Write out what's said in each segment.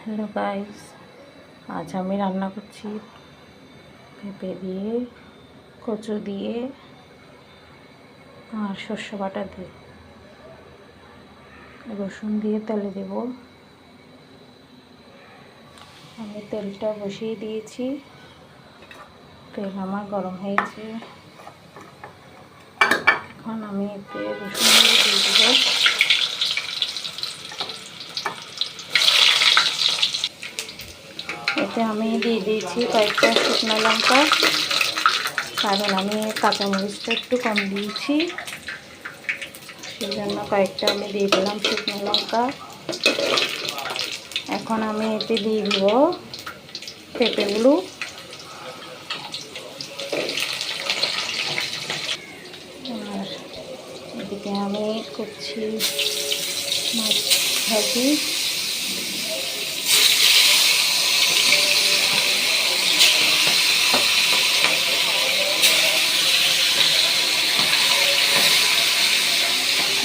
Hello guys, আজ আমি রান্না করছি পেঁপে দিয়ে, কচু দিয়ে আর শস্য বাটা দিয়ে। রসুন দিয়ে তেলে দেব। আমি তেলটা বসিয়ে দিয়েছি। তেল আমার গরম হয়েছে। এখন আমি এতে রসুন দিয়ে দিয়ে দেবো। এতে আমি দিয়ে দিয়েছি কয়েকটা শুকনো লঙ্কা। কারণ আমি কাঁচামরিচটা একটু কম দিয়েছি। সেই জন্য কয়েকটা আমি দিয়ে দিলাম শুকনো লঙ্কা। এখন আমি এতে দিয়ে দিব পেঁপেগুলো। আর এদিকে আমি করছি মাছ ভাজি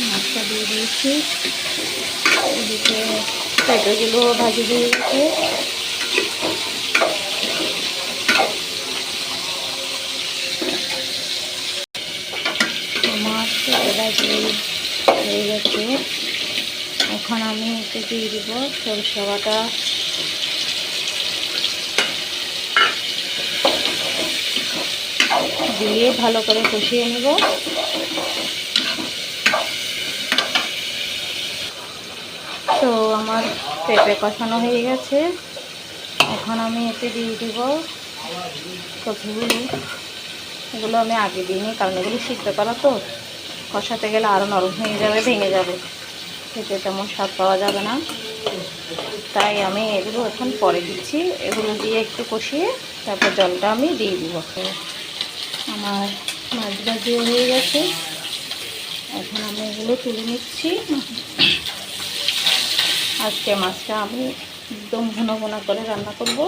মাছটা দিয়ে দিয়েছি। এদিকে পেঁপেগুলো ভাজি দিয়ে দিয়েছি আমার ভাজি হয়ে গেছে। এখন আমি এতে দিয়ে দিব সরষে বাটা দিয়ে ভালো করে কষিয়ে নেব তো আমার পেঁপে কষানো হয়ে গেছে। এখন আমি এতে দিয়ে দিব কচুগুলো। এগুলো আমি আগে দিইনি, কারণ এগুলো সিদ্ধ করা তো। কষাতে গেলে আরও নরম হয়ে যাবে, ভেঙে যাবে। খেতে তেমন স্বাদ পাওয়া যাবে না। তাই আমি এগুলো এখন পরে দিচ্ছি। এগুলো দিয়ে একটু কষিয়ে তারপর জলটা আমি দিয়ে দিব। আমার মাছ ভাজিও হয়ে গেছে। এখন আমি এগুলো তুলে নিচ্ছি। আজকে মাছটা আমি একদম ঘন ঘন করে রান্না করব।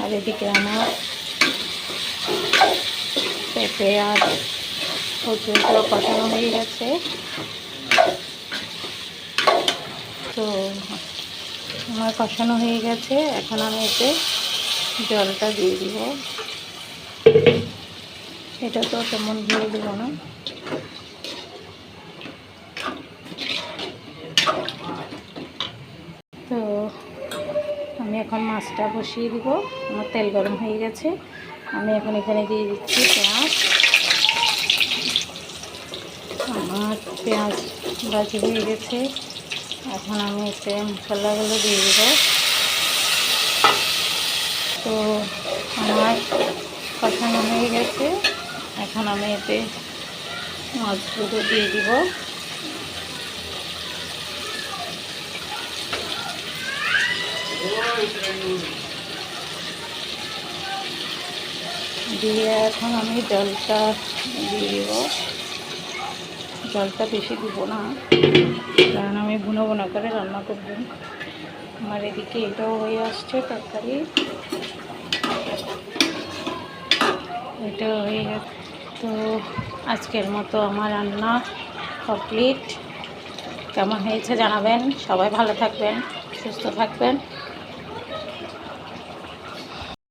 আর এদিকে আমার পেঁপে আর কচুগুলো কষানো হয়ে গেছে। তো আমার কষানো হয়ে গেছে। এখন আমি এতে জলটা দিয়ে দিব। এটা তো তেমন দিয়ে দেব না। তো আমি এখন মাছটা বসিয়ে দিব। আমার তেল গরম হয়ে গেছে। আমি এখন এখানে দিয়ে দিচ্ছি পেঁয়াজ। আমার পেঁয়াজ বাজি হয়ে গেছে। এখন আমি এতে মশলাগুলো দিয়ে দেবো। তো আমার কষানো হয়ে গেছে। এখন আমি এতে মাছগুলো দিয়ে দিব। দিয়ে এখন আমি জলটা দিয়ে দিব। জলটা বেশি দিব না, কারণ আমি বুনো বুনো করে রান্না করব। আমার এদিকে এটাও হয়ে আসছে তরকারি। এটাও হয়ে গেছে। তো আজকের মতো আমার রান্না কমপ্লিট। কেমন হয়েছে জানাবেন? সবাই ভালো থাকবেন, সুস্থ থাকবেন।